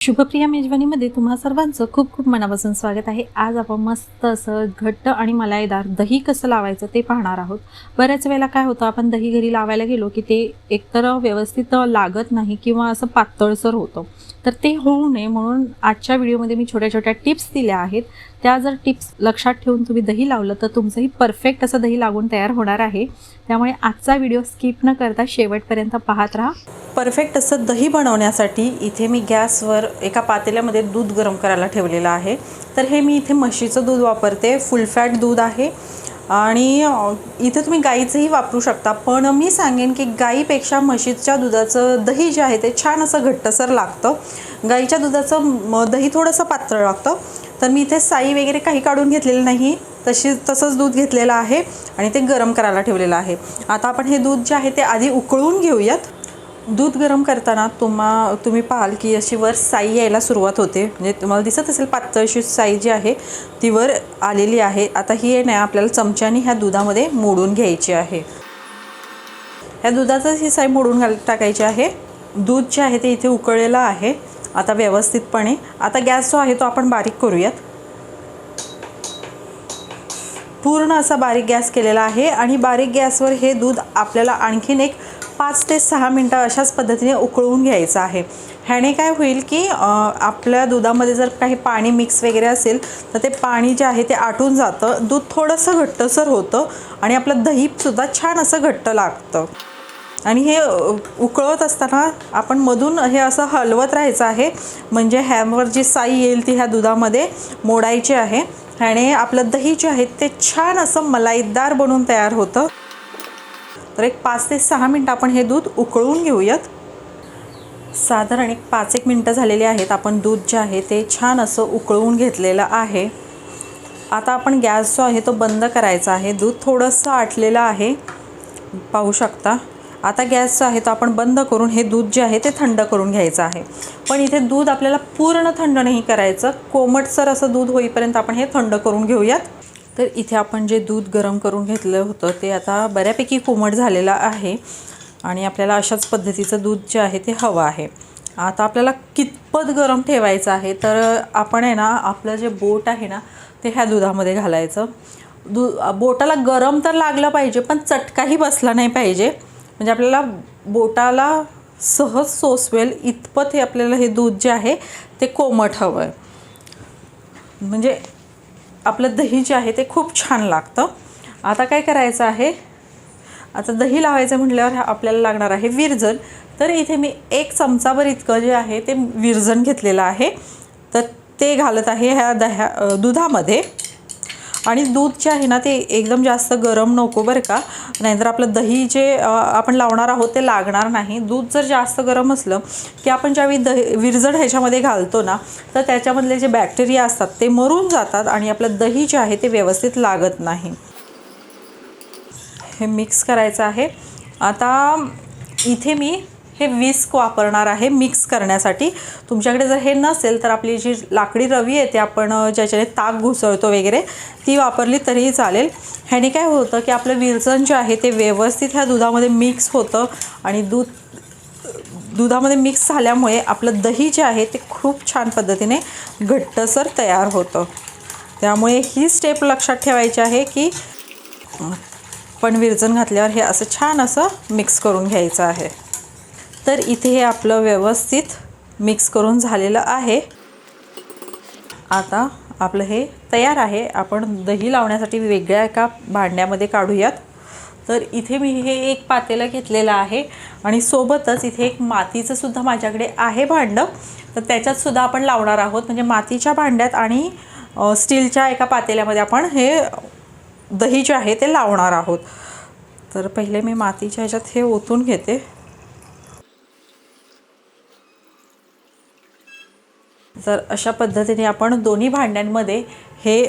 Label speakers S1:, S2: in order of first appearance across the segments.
S1: शुभप्रिया मेजवानीमध्ये तुम्हा सर्वांचं खूप खूप मनापासून स्वागत आहे. आज आपण मस्त असं घट्ट आणि मलाईदार दही कसं लावायचं ते पाहणार आहोत. बऱ्याच वेळेला काय होतं आपण दही घरी लावायला गेलो की ते एकतर व्यवस्थित लागत नाही किंवा असं पातळसर होतं. तर ते होऊ नये म्हणून आजच्या व्हिडिओमध्ये मी छोट्या छोट्या टिप्स दिल्या आहेत. त्या जर टिप्स लक्षात ठेवून तुम्ही दही लावलं तर तुमचंही परफेक्ट असं दही लागून तयार होणार आहे. त्यामुळे आजचा व्हिडिओ स्किप न करता शेवटपर्यंत पाहत राहा. परफेक्ट असं दही बनवण्यासाठी इथे मी गॅसवर एका पातेल्यामध्ये दूध गरम करायला ठेवलेलं आहे. तर हे मी इथे म्हशीचं दूध वापरते. फुल फॅट दूध आहे. आणि इथे तुम्ही गाईचंही वापरू शकता पण मी सांगेन की गाईपेक्षा म्हशीच्या दुधाचं दही जे आहे ते छान असं घट्टसर लागतं. गाईच्या दुधाचं म, दही थोडंसं पात्र लागतं. तर मी इथे साई वगैरे काही काढून घेतलेलं नाही तशी तसंच दूध घेतलेलं आहे आणि ते गरम करायला ठेवलेलं आहे. आता आपण हे दूध जे आहे ते आधी उकळून घेऊयात. दूध गरम करताना तुम्हा तुम्ही पाहाल की अशी वर साई यायला सुरुवात होते. म्हणजे तुम्हाला दिसत असेल पातळशी साई जी आहे ती वर आलेली आहे. आता ही आहे ना आपल्याला चमच्याने ह्या दुधामध्ये मोडून घ्यायची आहे. ह्या दुधाचाच ही साई मोडून घाल टाकायची आहे. दूध जे आहे ते इथे उकळलेलं आहे. आता व्यवस्थितपणे आता गॅस जो आहे तो आपण बारीक करूयात. पूर्ण असा बारीक गॅस केलेला आहे आणि बारीक गॅसवर हे दूध आपल्याला आणखीन एक पाच ते सहा मिनटं अशाच पद्धतीने उकळून घ्यायचं आहे. ह्याने काय होईल की आपल्या दुधामध्ये जर काही पाणी मिक्स वगैरे असेल तर ते पाणी जे आहे ते आटून जातं. दूध थोडंसं घट्टसर होतं आणि आपलं दहीसुद्धा छान असं घट्ट लागतं. आणि हे उकळत उकळवत असताना आपण मधून हे असं हलवत राहायचं आहे. म्हणजे ह्यावर जी साई येईल ती ह्या दुधामध्ये मोडायची आहे. ह्याने आपलं दही जे आहे ते छान असं मलाईदार बनून तयार होतं. तर एक पाच ते सहा मिनटं आपण हे दूध उकळून घेऊयात. साधारण एक पाच एक मिनटं झालेली आहेत. आपण दूध जे आहे ते छान असं उकळवून घेतलेलं आहे. आता आपण गॅस जो आहे तो बंद करायचा आहे. दूध थोडंसं आटलेलं आहे. पाहू शकता. आता गॅस जो आहे तो आपण बंद करून हे दूध जे आहे ते थंड करून घ्यायचं आहे. पण इथे दूध आपल्याला पूर्ण थंड नाही करायचं. कोमटसर असं दूध होईपर्यंत आपण हे थंड करून घेऊयात. तर इथे आपण जे दूध गरम करून घेतलं होतं ते आता बऱ्यापैकी कोमट झालेलं आहे. आणि आपल्याला अशाच पद्धतीचं दूध जे आहे ते हवं आहे. आता आपल्याला कितपत गरम ठेवायचं आहे तर आपण आहे ना आपलं जे बोट आहे ना ते ह्या दुधामध्ये घालायचं. दू बोटाला गरम तर लागलं पाहिजे पण चटकाही बसला नाही पाहिजे. म्हणजे आपल्याला बोटाला सहज सोसवेल इतपत हे आपल्याला हे दूध जे आहे ते कोमट हवं आहे म्हणजे आपलं दही जे आहे ते खूप छान लागतं. आता काय करायचं आहे? आता दही लावायचं म्हटल्यावर आपल्याला लागणार आहे विरजन. तर इथे मी एक चमचाभर इतकं जे आहे ते विरजन घेतलेलं आहे. तर ते घालत आहे ह्या दह्या दुधामध्ये. आणि दूध जे आहे ना ते एकदम जास्त गरम नको बरं का. नाहीतर आपलं दही जे आपण लावणार आहोत ते लागणार नाही. दूध जर जास्त गरम असलं की आपण ज्यावेळी दही विरजण ह्याच्यामध्ये घालतो ना तर त्याच्यामधले जे बॅक्टेरिया असतात ते मरून जातात आणि आपलं दही जे आहे ते व्यवस्थित लागत नाही. हे मिक्स करायचं आहे. आता इथे मी हे विस्क वापरणार आहे मिक्स करण्यासाठी. तुमच्याकडे जर हे नसेल तर आपली जी लाकडी रवी येते आपण ज्याच्याने ताक घुसळतो वगैरे ती वापरली तरीही चालेल. ह्याने काय होतं की आपलं विरजन जे आहे ते व्यवस्थित ह्या दुधामध्ये मिक्स होतं आणि दूध दुधामध्ये मिक्स झाल्यामुळे आपलं दही जे आहे ते खूप छान पद्धतीने घट्टसर तयार होतं. त्यामुळे ही स्टेप लक्षात ठेवायची आहे की पण विरजन घातल्यावर हे असं छान असं मिक्स करून घ्यायचं आहे. तर इथे हे आपलं व्यवस्थित मिक्स करून झालेलं आहे. आता आपलं हे तयार आहे. आपण दही लावण्यासाठी वेगळ्या एका भांड्यामध्ये काढूयात. तर इथे मी हे एक पातेलं घेतलेलं आहे आणि सोबतच इथे एक मातीचं सुद्धा माझ्याकडे आहे भांडं. तर त्याच्यातसुद्धा आपण लावणार आहोत. म्हणजे मातीच्या भांड्यात आणि स्टीलच्या एका पातेल्यामध्ये आपण हे दही जे आहे ते लावणार आहोत. तर पहिले मी मातीच्या ह्याच्यात हे ओतून घेते. तर अशा पद्धतीने आपण दोन्ही भांड्यांमध्ये हे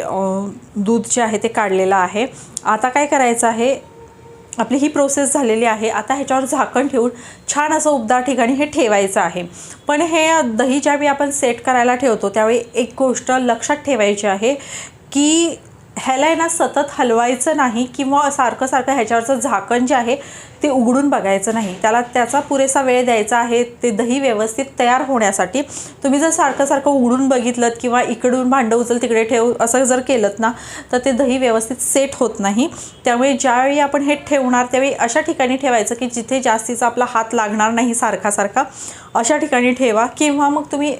S1: दूध जे आहे ते काढलेलं आहे. आता काय करायचं आहे? आपली ही प्रोसेस झालेली आहे. आता ह्याच्यावर झाकण ठेवून छान असं उबदार ठिकाणी हे ठेवायचं आहे. पण हे दही ज्यावेळी आपण सेट करायला ठेवतो त्यावेळी एक गोष्ट लक्षात ठेवायची आहे की ह्याला आहे ना सतत हलवायचं नाही किंवा सारखं सारखं ह्याच्यावरचं झाकण जे आहे ते उघडून बघायचं नाही. त्याला त्याचा पुरेसा वेळ द्यायचा आहे ते दही व्यवस्थित तयार होण्यासाठी. तुम्ही जर सारखं सारखं उघडून बघितलं किंवा इकडून भांडं उचल तिकडे ठेव असं जर केलं ना तर ते दही व्यवस्थित सेट होत नाही. त्यामुळे ज्यावेळी आपण हे ठेवणार त्यावेळी अशा ठिकाणी ठेवायचं की जिथे जास्तीचा आपला हात लागणार नाही सारखा सारखा अशा ठिकाणी ठेवा. किंवा मग तुम्ही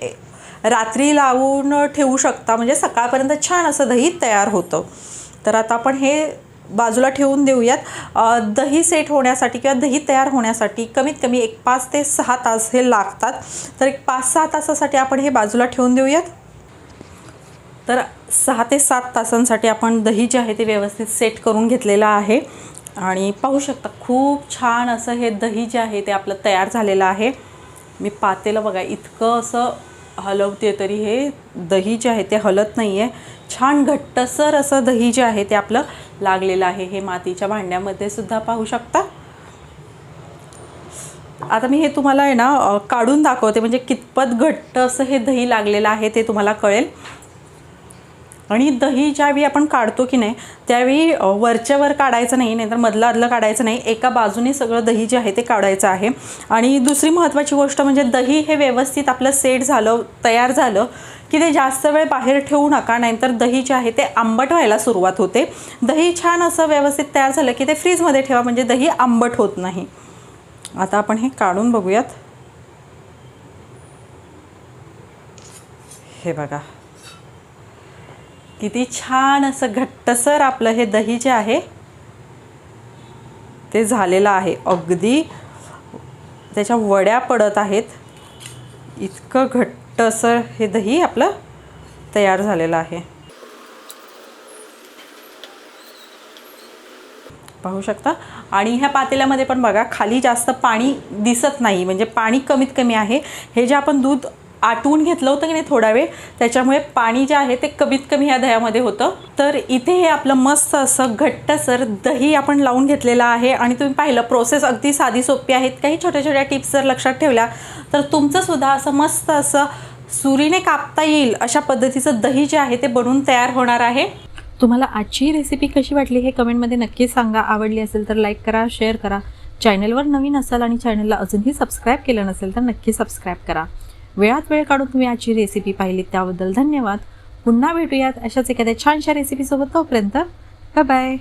S1: रात्री लावून ठेवू शकता. म्हणजे सकाळपर्यंत छान असं दही तयार होतं. तर आता आपण हे बाजूला ठेवून देऊयात. दही सेट होण्यासाठी किंवा दही तयार होण्यासाठी कमीत कमी एक पाच ते सहा तास हे लागतात. तर एक पाच सहा तासासाठी आपण हे बाजूला ठेवून देऊयात. तर सहा ते सात तासांसाठी आपण दही जे आहे ते व्यवस्थित सेट करून घेतलेलं आहे. आणि पाहू शकता खूप छान असं हे दही जे आहे ते आपलं तयार झालेलं आहे. मी पातेलं बघा इतकं असं हलवते तरी हे दही जे आहे ते हलत नाही आहे छान घट्टसर असं दही जे आहे ते आपलं लागलेलं आहे. हे मातीच्या भांड्यामध्ये सुद्धा पाहू शकता. आता मी हे तुम्हाला आहे ना काढून दाखवते. म्हणजे कितपत घट्ट असं हे दही लागलेलं आहे ते तुम्हाला कळेल. आणि दही ज्यावेळी आपण काढतो की नाही त्यावेळी वरच्यावर वरच्या वर काढायचं नाही नाहीतर मधलं अदलं काढायचं नाही एका बाजूने सगळं दही जे आहे ते काढायचं आहे. आणि दुसरी महत्त्वाची गोष्ट म्हणजे दही हे व्यवस्थित आपलं सेट झालं तयार झालं की ते जास्त वेळ बाहेर ठेवू नका नाहीतर दही जे आहे ते आंबट व्हायला सुरुवात होते. दही छान असं व्यवस्थित तयार झालं की ते फ्रीजमध्ये ठेवा म्हणजे दही आंबट होत नाही. आता आपण हे काढून बघूयात. हे बघा. किती छान असं घट्टसर आपलं हे दही जे आहे ते झालेलं आहे. अगदी त्याच्या वड्या पडत आहेत. इतकं घट्ट असं हे दही आपलं तयार झालेलं आहे. पाहू शकता? आणि ह्या पातेल्यामध्ये पण बघा खाली जास्त पाणी दिसत नाही. म्हणजे पाणी कमीत कमी आहे. हे जे आपण दूध आटवून घेतलं होतं की नाही थोडा वेळ? त्याच्यामुळे पाणी जे आहे ते कमीत कमी ह्या दह्यामध्ये होतं. तर इथे हे आपलं मस्त असं घट्टसर दही आपण लावून घेतलेलं आहे आणि तुम्ही पाहिलं प्रोसेस अगदी साधी सोपी आहेत. काही छोट्या छोट्या टिप्स जर लक्षात ठेवल्या तर तुमचंसुद्धा असं मस्त असं सुरीने कापता येईल अशा पद्धतीचं दही जे आहे ते बनवून तयार होणार आहे. तुम्हाला आजची रेसिपी कशी वाटली हे कमेंटमध्ये नक्की सांगा. आवडली असेल तर लाईक करा शेअर करा. चॅनलवर नवीन असाल आणि चॅनलला अजूनही सबस्क्राईब केलं नसेल तर नक्की सबस्क्राईब करा. वेळात वेळ काढून तुम्ही आजची रेसिपी पाहिली त्याबद्दल धन्यवाद. पुन्हा भेटूयात अशाच एखाद्या छानशा रेसिपीसोबत तोपर्यंत बाय